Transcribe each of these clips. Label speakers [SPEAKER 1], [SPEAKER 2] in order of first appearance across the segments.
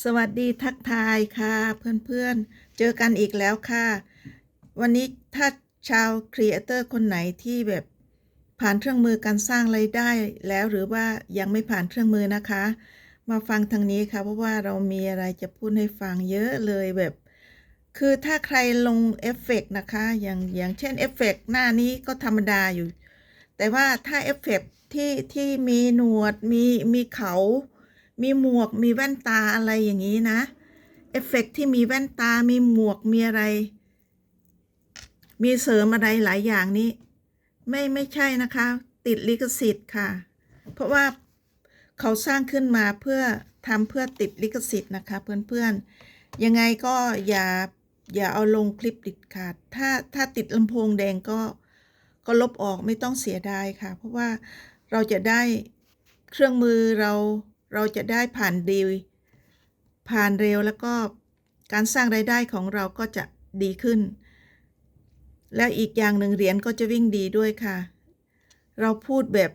[SPEAKER 1] สวัสดีทักทายค่ะเพื่อนๆ เจอกันอีกแล้วค่ะ วันนี้ถ้าชาวครีเอเตอร์คนไหนที่แบบผ่านเครื่องมือการสร้างไรายได้แล้วหรือว่ายังไม่ผ่านเครื่องมือนะคะ มาฟังทางนี้ค่ะ เพราะว่าเรามีอะไรจะพูดให้ฟังเยอะเลยแบบ คือถ้าใครลงเอฟเฟกต์นะคะ อย่างอย่างเช่นเอฟเฟกต์หน้านี้ก็ธรรมดาอยู่ แต่ว่าถ้าเอฟเฟกต์ที่ที่มีหนวดมีมีเขา มีหมวกมีแว่นตาอะไรอย่างนี้นะ เอฟเฟกต์ที่มีแว่นตา มีหมวกมีอะไร มีเสริมอะไรหลายอย่างนี้ ไม่ไม่ใช่นะคะ ติดลิขสิทธิ์ค่ะ เพราะว่าเขาสร้างขึ้นมาเพื่อทำเพื่อติดลิขสิทธิ์นะคะ เพื่อนๆ ยังไงก็อย่าอย่าเอาลงคลิปติดขาด ถ้าถ้าติดลำโพงแดงก็ก็ลบออกไม่ต้องเสียดายค่ะ เพราะว่าเราจะได้เครื่องมือเรา เราจะได้ผ่านดีผ่านเร็วแล้วก็การสร้างรายได้ของเราก็จะดีขึ้น และอีกอย่างหนึ่งเหรียญก็จะวิ่งดีด้วยค่ะ เราพูดแบบ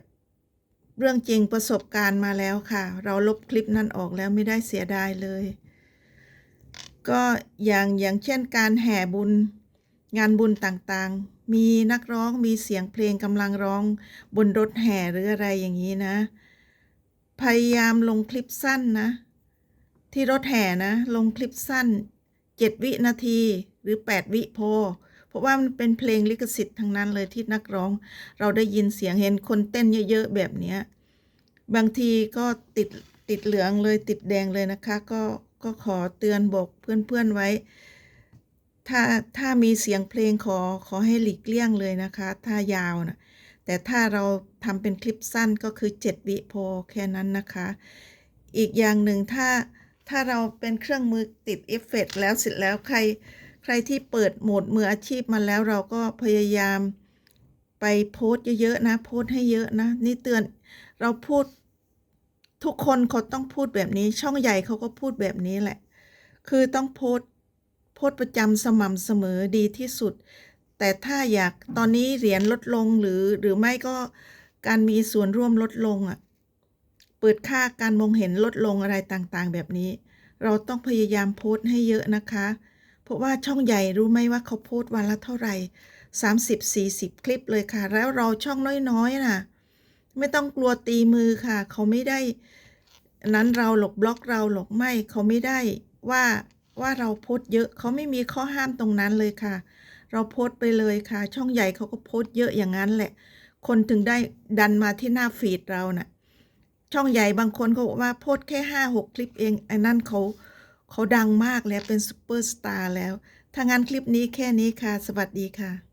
[SPEAKER 1] เรื่องจริงประสบการณ์มาแล้วค่ะ เราลบคลิปนั้นออกแล้วไม่ได้เสียดายเลย ก็อย่างอย่างเช่นการแห่บุญงานบุญต่างๆ มีนักร้องมีเสียงเพลงกำลังร้องบนรถแห่หรืออะไรอย่างนี้นะ พยายามลงคลิปสั้นนะ ที่รถแห่นะ ลงคลิปสั้น7วินาทีหรือ8วิพอเพราะว่ามันเป็นเพลงลิขสิทธิ์ทั้งนั้นเลยที่นักร้อง เราได้ยินเสียงเห็นคนเต้นเยอะๆแบบเนี้ยบางทีก็ติดติดเหลืองเลยติดแดงเลยนะคะ ก็ก็ขอเตือนบอกเพื่อนๆไว้ ถ้าถ้ามีเสียงเพลงขอขอให้หลีกเลี่ยงเลยนะคะ ถ้ายาวนะ แต่ถ้าเราทำเป็นคลิปสั้นก็คือ 7 วิพอแค่นั้นนะคะ อีกอย่างหนึ่งถ้าถ้าเราเป็นเครื่องมือติดเอฟเฟกต์แล้วเสร็จแล้วใครใครที่เปิดโหมดมืออาชีพมาแล้วเราก็พยายามไปโพสเยอะๆนะ โพสให้เยอะนะ นี่เตือนเราพูดทุกคนเขาต้องพูดแบบนี้ช่องใหญ่เขาก็พูดแบบนี้แหละ คือต้องโพสโพสประจำสม่ำเสมอดีที่สุด แต่ถ้าอยากตอนนี้เหรียญลดลงหรือหรือไม่ก็การมีส่วนร่วมลดลงอะ เปิดค่าการมองเห็นลดลงอะไรต่างๆ แบบนี้ เราต้องพยายามโพสต์ให้เยอะนะคะ เพราะว่าช่องใหญ่รู้ไหมว่าเขาโพสต์วันละเท่าไหร่30-40 คลิปเลยค่ะ แล้วเราช่องน้อยๆน่ะ ไม่ต้องกลัวตีมือค่ะ เขาไม่ได้ นั้นเราหลบบล็อกเราหรอกไม่ เขาไม่ได้ว่าว่าเราโพสต์เยอะ เขาไม่มีข้อห้ามตรงนั้นเลยค่ะ เราโพสต์ไปเลยค่ะ ช่องใหญ่เขาก็โพสต์เยอะอย่างนั้นแหละ คนถึงได้ดันมาที่หน้าฟีดเราน่ะ ช่องใหญ่บางคนเขาบอกว่าโพสต์แค่ห้าหกคลิปเองไอ้นั่นเขาเขาดังมากแล้วเป็นซูเปอร์สตาร์แล้วถ้างั้นคลิปนี้แค่นี้ค่ะ สวัสดีค่ะ